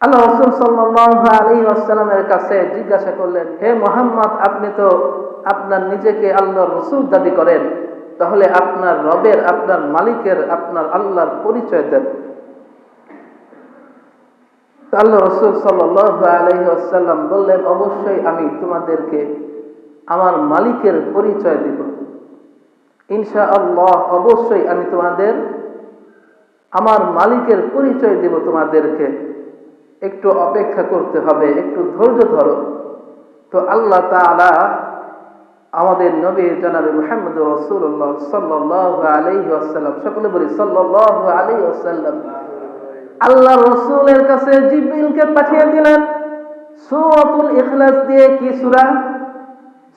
আল্লাহ রসুল সাল্লাহ আলী আসসালামের কাছে জিজ্ঞাসা করলেন, হে মোহাম্মদ, আপনি তো আপনার নিজেকে আল্লাহ রসুল দাবি করেন। তাহলে আপনার রবের, আপনার মালিকের, আপনার আল্লাহর পরিচয় দেন। আল্লাহ রসুল আলহি বললেন, অবশ্যই আমি তোমাদেরকে আমার মালিকের পরিচয় দিব। ইনশা আল্লাহ অবশ্যই আমি তোমাদের, আমার মালিকের পরিচয় দিব তোমাদেরকে। একটু অপেক্ষা করতে হবে, একটু ধৈর্য ধরো। তো আল্লাহ তাআলা আমাদের নবী জনাবে মুহাম্মদ রাসূলুল্লাহ সাল্লাল্লাহু আলাইহি ওয়াসাল্লাম। সকলে বলি, সাল্লাল্লাহু আলাইহি ওয়াসাল্লাম। আল্লাহ রসুলের কাছে জিবিলকে পাঠিয়ে দিলেন। সূরাতুল ইখলাস দিয়ে কি সূরা?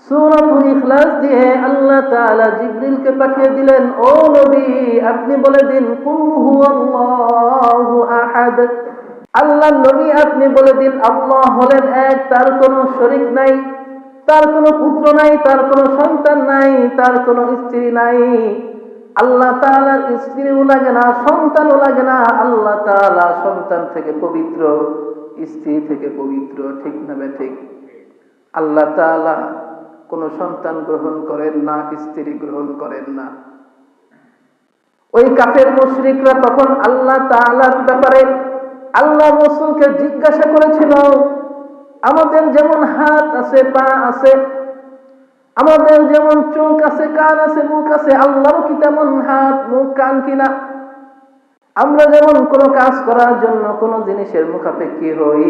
সূরাতুল ইখলাস দিয়ে আল্লাহ তাআলা জিব্রিলকে পাঠিয়ে দিলেন, ও নবী, আপনি বলে দিন, কুল হুয়াল্লাহু আহাদ। আল্লাহ নবী আপনি বলে দিন, আল্লাহ হলেন এক, তার কোনো শরিক নাই, তার কোনো পুত্র নাই, তার কোনো সন্তান নাই, তার কোনো স্ত্রী নাই। আল্লাহ তাআলার স্ত্রীও লাগে না, সন্তানও লাগে না, আল্লাহ তাআলা সন্তান থেকে পবিত্র, স্ত্রী থেকে পবিত্র, ঠিক না ঠিক? আল্লাহ তাআলা কোনো সন্তান গ্রহণ করেন না, স্ত্রী গ্রহণ করেন না। ওই কাফের মুশরিকরা তখন আল্লাহ তাআলার ব্যাপারে আল্লাহ রসুলকে জিজ্ঞাসা করেছিল, আমাদের যেমন হাত আছে, পা আছে, আমাদের যেমন চোখ আছে, কান আছে, মুখ আছে আল্লাহরও কি তেমন হাত, মুখ, কান কিনা আমরা যেমন কোনো কাজ করার জন্য কোনো জিনিসের মুখাপেক্ষি হই,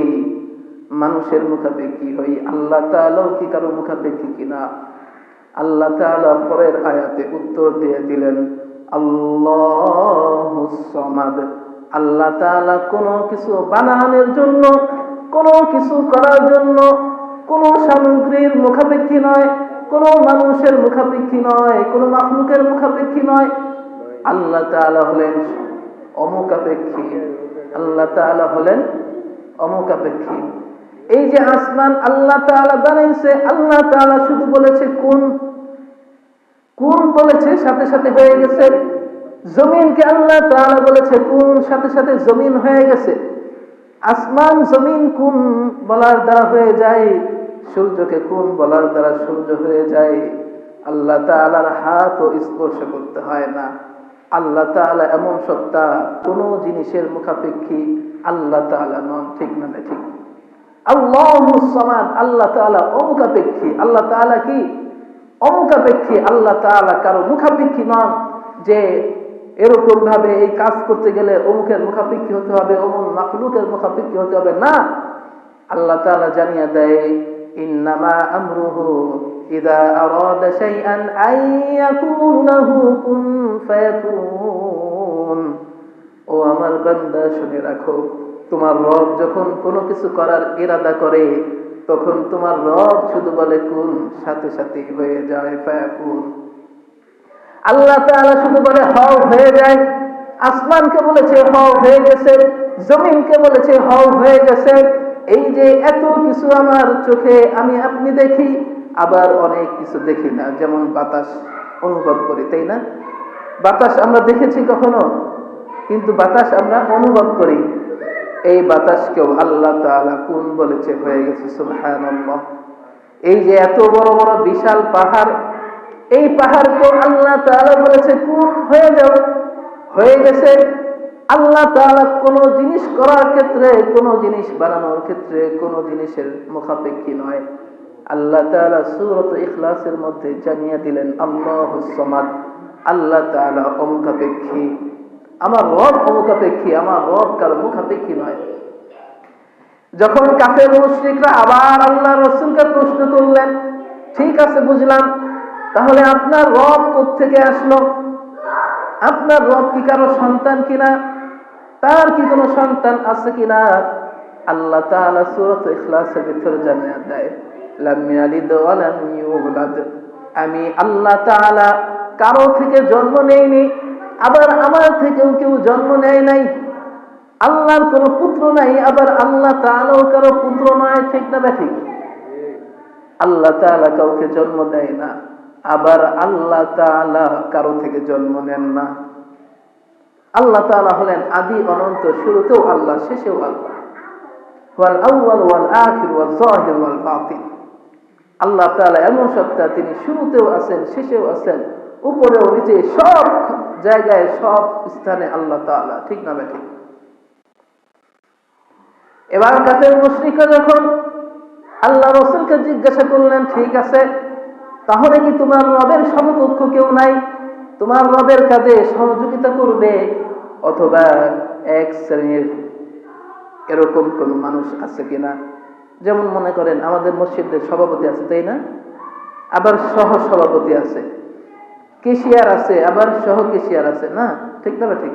মানুষের মুখাপেক্ষি হই, আল্লাহ তাআলাও কি কারও মুখাপেক্ষি কিনা আল্লাহ তাআলা পরের আয়াতে উত্তর দিয়ে দিলেন, আল্লাহ সমাদ। আল্লাহ কোনো কিছু বানানোর জন্য, কোনো কিছু করার জন্য, কোনো সামগ্রীর মুখাপেক্ষি নয়, কোনো মানুষের মুখাপেক্ষি নয়, কোনো মাখলুকের মুখাপেক্ষি নয়। আল্লাহ তাআলা হলেন অমুখাপেক্ষী আল্লাহ তাআলা হলেন অমুকাপেক্ষী এই যে আসমান আল্লাহ তাআলা বানাইছে, আল্লাহ তাআলা শুধু বলেছে, কোন কোন বলেছে, সাথে সাথে হয়ে গেছে জমিনকে আল্লাহ তাআলা বলেছে, কোন সাথে সাথে জমিন হয়ে গেছে? আসমান জমিন কোন বলার দ্বারা হয়ে যায়? সূর্যকে কোন বলার দ্বারা সূর্য হয়ে যায়? আল্লাহ তাআলার হাতও স্পর্শ করতে হয় না। আল্লাহ তাআলা এমন সত্তা, কোন জিনিসের মুখাপেক্ষী আল্লাহ তাআলা নন, ঠিক না ঠিক? আল্লাহ সমান আল্লাহ তাআলা অমুখাপেক্ষী। আল্লাহ তাআলা কি? অমুখাপেক্ষী, আল্লাহ তাআলা কারও মুখাপেক্ষী নন যে এরকম ভাবে এই কাজ করতে গেলে অমুকের মুখাপেক্ষী হতে হবে, অমুক মাকলুকের মুখাপেক্ষী হতে হবে। না! আল্লাহ তাআলা জানিয়ে দেয় ও আমার বান্দা, শুনে রাখো, তোমার রব যখন কোনো কিছু করার ইরাদা করে, তখন তোমার রব শুধু বলে, কোন, সাথে সাথে হয়ে যায়, ফায়াকুন। আল্লাহ তাআলা শুধু বলে হও হয়ে যায়, আসমানকে বলেছে হও হয়ে গেছে, জমিনকে বলেছে হও হয়ে গেছে, এই যে এত কিছু আমার চোখে আমি আপনি দেখি, আবার অনেক কিছু দেখি না, যেমন বাতাস অনুভব করি, তাই না? বাতাস আমরা দেখেছি কখনো? কিন্তু বাতাস আমরা অনুভব করি। এই বাতাসকেও আল্লাহ তাআলা কোন বলেছে? হয়ে গেছে, সুবহানাল্লাহ। এই যে এত বড় বড় বিশাল পাহাড় এই পাহাড়কে আল্লাহ তাআলা বলেছে কোন হয়ে যাও হয়ে গেছে। আল্লাহ তাআলা কোন জিনিস করার ক্ষেত্রে, কোন জিনিস বানানোর ক্ষেত্রে, কোন জিনিসের মুখাপেক্ষী নয়। আল্লাহ তাআলা সুরত ইখলাসের মধ্যে জানিয়ে দিলেন আল্লাহুস সামাদ। আল্লাহ তাআলা অমুখাপেক্ষী। আমার রব অমুখাপেক্ষী, আমার রব কার মুখাপেক্ষী নয়। যখন কাফের মুশরিকরা আবার আল্লাহ রসুলকে প্রশ্ন করলেন, ঠিক আছে, বুঝলাম। তাহলে আপনার রব থেকে আসলো? আপনার রব কি কারও সন্তান কিনা? তার কি কোনো সন্তান আছে কিনা? আল্লাহ তাআলা সূরাত ইখলাসের ভিতরে জানিয়ে দেয়, লাম ইয়ালিদ ওয়া লাম ইউলাদ। আমি আল্লাহ তাআলা কারও থেকে জন্ম নেইনি, আবার আমার থেকেও কেউ জন্ম নেয় নাই। আল্লাহর কোনো পুত্র নাই, আবার আল্লাহ তাআলাও কারও পুত্র নয়, ঠিক না ঠিক আল্লাহ তাআলা কাউকে জন্ম দেয় না। আবার আল্লাহ তাআলা কারও থেকে জন্ম নেন না। আল্লাহ তাআলা হলেন আদি অনন্ত, শুরুতেও আল্লাহ, শেষেও আল্লাহ। আল্লাহ তাআলা এমন সত্তা, তিনি শুরুতেও আছেন, শেষেও আছেন, উপরেও নিচে সব জায়গায়, সব স্থানে আল্লাহ তাআলা, ঠিক না ঠিক? এবার কাফের মুশরিকরা যখন আল্লাহ রসুলকে জিজ্ঞাসা করলেন, ঠিক আছে? তাহলে কি তোমার রবের সমকক্ষ কেউ নাই? তোমার রবের কাজে সহযোগিতা করবে অথবা এক শ্রেণির এরকম কোন মানুষ আছে কিনা? যেমন মনে করেন আমাদের মসজিদের সভাপতি আছে, তাই না? আবার সহ সভাপতি আছে। কেশিয়ার আছে, আবার সহ কেশিয়ার আছে, না? ঠিক না ঠিক?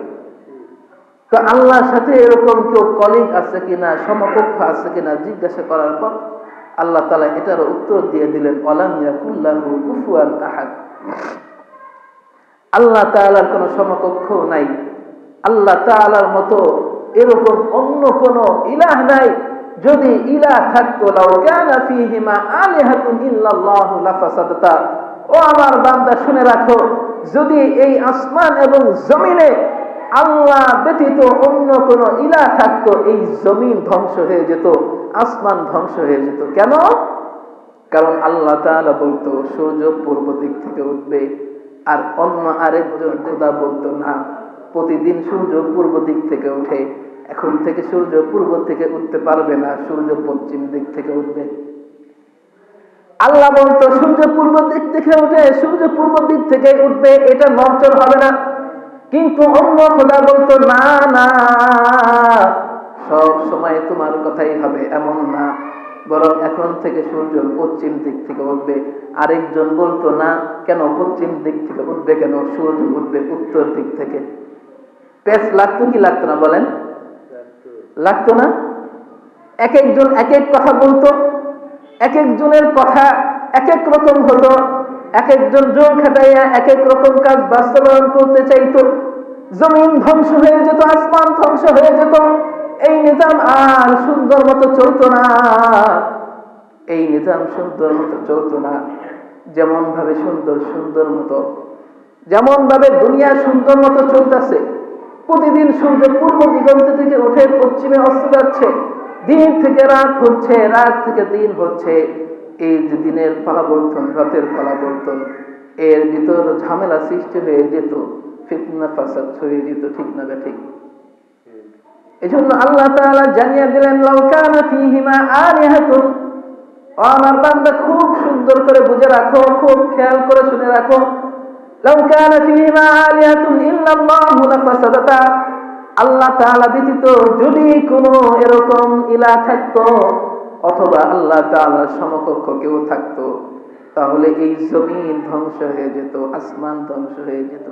তো আল্লাহর সাথে এরকম কেউ কলিগ আছে কিনা, সমকক্ষ আছে কিনা, জিজ্ঞাসা করার পর আল্লাহ তালা এটার উত্তর দিয়ে দিলেন আহাদ। আল্লাহ তাআলার কোনো সমকক্ষ নাই। আল্লাহ তাআলার মতো এরকম অন্য কোন ইলাহ নাই। যদি ইলাহ থাকতো ও আমার বান্দা, শুনে রাখো, যদি এই আসমান এবং জমিনে আল্লাহ ব্যতীত অন্য কোন ইলা থাকতো, এই জমিন ধ্বংস হয়ে যেত, আসমান ধ্বংস হয়ে যেত। কেন? কারণ আল্লাহ বলতো, সূর্য পূর্ব দিক থেকে উঠবে, আর অন্য আরেকজন খোদা বলতো, না, প্রতিদিন সূর্য পূর্ব দিক থেকে উঠে, এখন থেকে সূর্য পূর্ব থেকে উঠতে পারবে না, সূর্য পশ্চিম দিক থেকে উঠবে। আল্লাহ বলতো, সূর্য পূর্ব দিক থেকে উঠে, সূর্য পূর্ব দিক থেকে উঠবে, এটা নরচর হবে না। কিন্তু অন্য খোদা বলতো, না না, সব সময় তোমার কথাই হবে এমন না। বরং এখন থেকে সূর্য পশ্চিম দিক থেকে উঠবে। আরেকজন বলতো, না, কেন পশ্চিম দিক থেকে উঠবে কেন? সূর্য উঠবে উত্তর দিক থেকে। পেস লাগতো কি লাগতো না বলেন? লাগতো না? এক একজন এক এক কথা বলতো এক একজনের কথা এক এক রকম হতো এক একজন জোর খাটাইয়া এক এক রকম কাজ বাস্তবায়ন করতে চাইতো। জমিন ধ্বংস হয়ে যেত, আসমান ধ্বংস হয়ে যেত। এই নিজাম আর সুন্দর মতো চলতো না। এই নিজাম সুন্দর মতো চলতো না। যেমন ভাবে সুন্দর সুন্দর মতো। যেমন ভাবে দুনিয়া সুন্দর মতো চলতেছে। প্রতিদিন সূর্য পূর্ব দিগন্ত থেকে উঠে পশ্চিমে অস্ত যাচ্ছে। দিন থেকে রাত হচ্ছে, রাত থেকে দিন হচ্ছে। এই যে দিনের ফলাবর্তন রাতের ফলাবর্তন এর ভিতর ঝামেলা সৃষ্টি হয়ে যেত। ফিতনা ফাসাদ ছড়িয়ে যেত ঠিক না ঠিক? এই জন্য আল্লাহ তাআলা জানিয়ে দিলেন লাউকানা ফীহিমা আলিহাতুন আমার বান্দা খুব সুন্দর করে বুঝে রাখো খুব খেয়াল করে শুনে রাখো। লাউকানা ফীহিমা আলিহাতুন ইল্লাল্লাহু লাফাসাদাতা আল্লাহ তাআলা ব্যতীত যদি কোনো এরকম ইলা থাকতো অথবা আল্লাহ তাআলার সমকক্ষ কেউ থাকতো তাহলে এই জমিন ধ্বংস হয়ে যেত আসমান ধ্বংস হয়ে যেত।